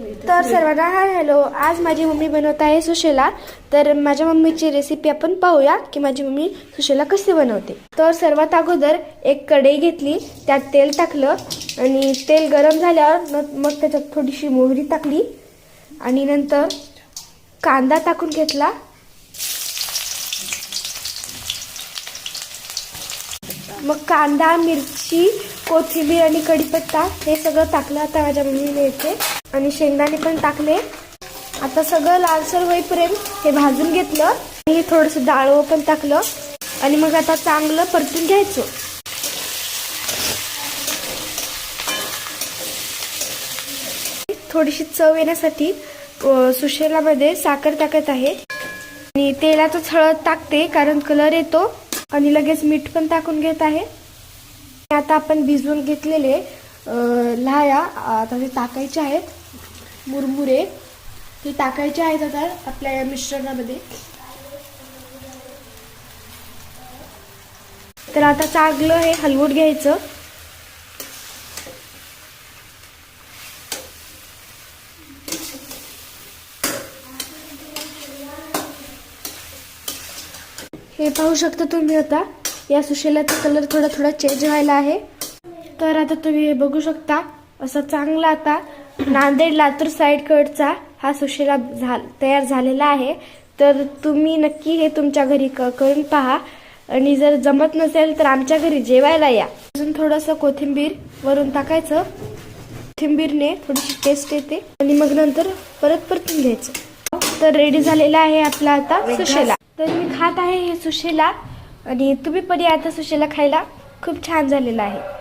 तर सर्वांना hi hello. आज माझी मम्मी बनवत आहे सुशेला. तर माझ्या मम्मीची रेसिपी आपण पाहूया की माझी मम्मी सुशेला कशी बनवते. तर सर्वात अगोदर एक कढई घेतली त्यात तेल टाकलं आणि तेल गरम झाल्यावर मग त्याच्यात थोडीशी मोहरी टाकली आणि नंतर कांदा टाकून घेतला. मग कांदा मिरची कोथिंबीर आणि कढीपत्ता हे सगळं टाकलं. आता माझ्या मम्मीने येते आणि शेंगदाणे पण टाकले. आता सगळं लालसर होईपर्यंत हे भाजून घेतलं. आणि थोडंसं डाळवं पण टाकलं. आणि मग आता चांगलं परतून घ्यायचं. थोडीशी चव येण्यासाठी सुशेलामध्ये साखर टाकत आहे. आणि तेलातच हळद टाकते कारण कलर येतो. आणि लगेच मीठ पण टाकून घेत आहे. आता आपण भिजवून घेतलेले लाया आता ते टाकायचे आहेत मुरमुरे ते टाकायचे आहेत आता आपल्या या मिश्रणामध्ये. तर आता चांगलं हे हलवून घ्यायचं. हे पाहू शकता तुम्ही आता या सुशेलाचा कलर थोडा थोडा चेंज व्हायला आहे. तर आता तुम्ही हे बघू शकता. असं चांगला आता नांदेड लातूर साईडकडचा हा सुशेला झा तयार झालेला आहे. तर तुम्ही नक्की हे तुमच्या घरी क- करून पहा. आणि जर जमत नसेल तर आमच्या घरी जेवायला या. अजून थोडंसं कोथिंबीर वरून टाकायचं. कोथिंबीरने थोडीशी टेस्ट येते. आणि मग नंतर परत परतून घ्यायचं. तर रेडी झालेला आहे आपला आता सुशेला. तर मी खात आहे हे सुशेला. आणि तुम्ही पण या आता सुशेला खायला. खूप छान झालेला आहे.